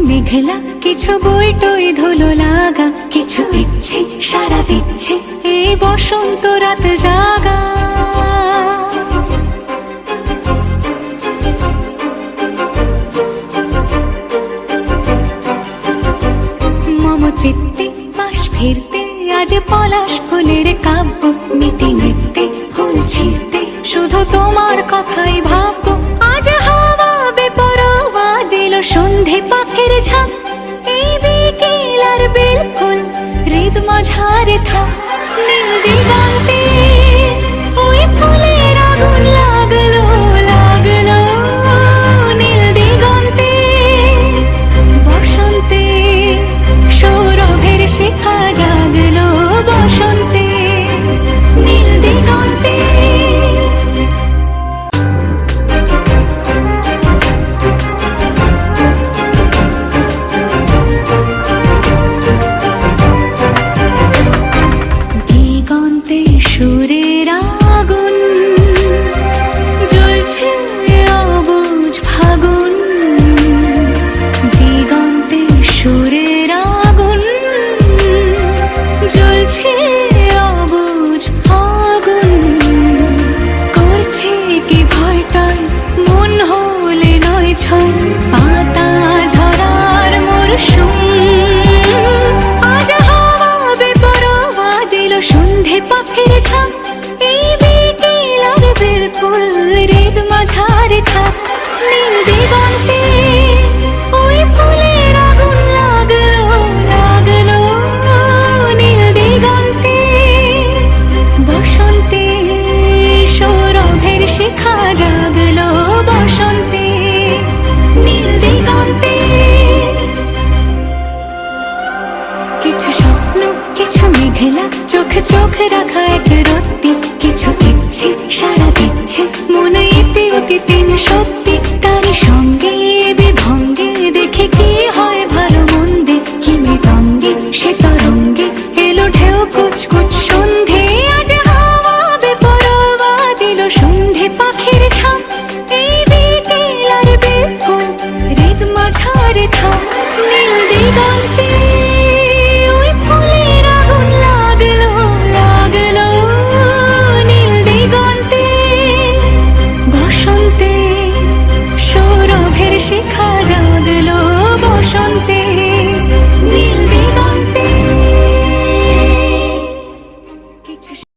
মেঘলা, কিছু বই টই ধুলো লাগা, কিছু ইচ্ছে সারা দিচ্ছে এই বসন্ত রাত জাগা। মম চিত্তে পাশ ফিরতে, আজ পলাশ ফুলের কাব্য নীতি নৃত্যে ফুল শুধু তোমার কথাই ঝাঁক এই বিকেল আর বেল ফুল হৃদ মাঝারে থাক নীল দিগন্তে দিগন্তে পাখির ঝাঁক এই বিকেল আর বিলকুল হৃদ মাঝারে থাক মেঘলা চোখ চোখ রাখা এক রত্তি কিছু ইচ্ছে সারা দিচ্ছে। মনে ইতি অতি তিন সত্যি।